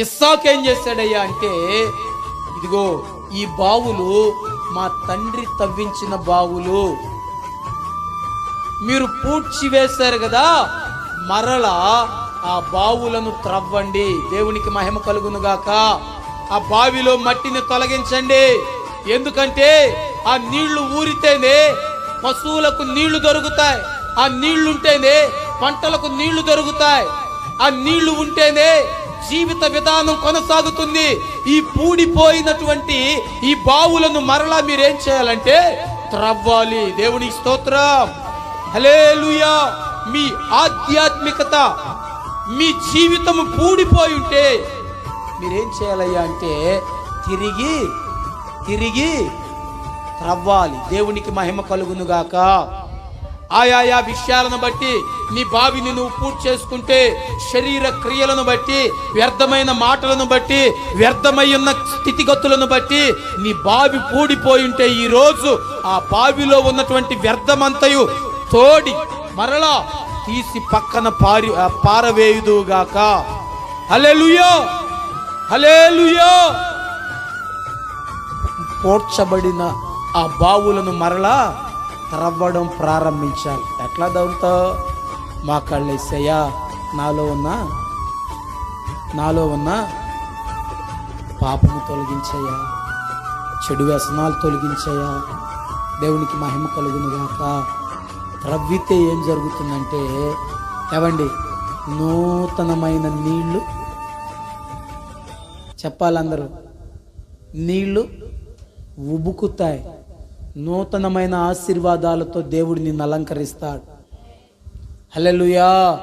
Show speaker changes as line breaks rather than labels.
ఇస్సాక్ ఏం చేశాడయ్యా అంటే ఇదిగో ఈ బావులు మా తండ్రి తవ్వించిన బావులు. మీరు పూడ్చి వేశారు కదా మరలా ఆ బావులను త్రవ్వండి. దేవునికి మహిమ కలుగునుగాక. ఆ బావిలో మట్టిని తొలగించండి. ఎందుకంటే ఆ నీళ్ళు ఊరితేనే పశువులకు నీళ్ళు దొరుకుతాయి. ఆ నీళ్ళుంటేనే పంటలకు నీళ్ళు దొరుకుతాయి. ఆ నీళ్ళు ఉంటేనే జీవిత విధానం కొనసాగుతుంది. ఈ పూడిపోయినటువంటి ఈ బావులను మరలా మీరేం చేయాలంటే త్రవ్వాలి. దేవునికి స్తోత్రం. హలేలుయా మీ ఆధ్యాత్మికత మీ జీవితం పూడిపోయి ఉంటే మీరేం చేయాలయ్యా అంటే తిరిగి తిరిగి త్రవ్వాలి. దేవునికి మహిమ కలుగును ఆయా విషయాలను బట్టి నీ బావిని నువ్వు పూర్తి చేసుకుంటే శరీర క్రియలను బట్టి వ్యర్థమైన మాటలను బట్టి వ్యర్థమై ఉన్న స్థితిగతులను బట్టి నీ బావి పూడిపోయి ఉంటే ఈ రోజు ఆ బావిలో ఉన్నటువంటి వ్యర్థమంతయు తోడి మరలా తీసి పక్కన పారి ఆ పారవేయుదుగాక హల్లెలూయా! హలేలుయో పోడ్చబడిన ఆ బావులను మరలా త్రవ్వడం ప్రారంభించాలి. ఎట్లా దవ్వుతావు మా కళ్ళేసయ్యా నాలో ఉన్న నాలో ఉన్న పాపము తొలగించయ్యా. చెడు వ్యసనాలు తొలగించయ్యా. దేవునికి మహిమ కలుగునుగాక. త్రవ్వితే ఏం జరుగుతుందంటే ఏవండి నూతనమైన నీళ్ళు. చెప్పాలందరూ నీళ్ళు ఉబుకుతాయి. నూతనమైన ఆశీర్వాదాలతో దేవుడు నిన్ను అలంకరిస్తాడు. హల్లెలూయా.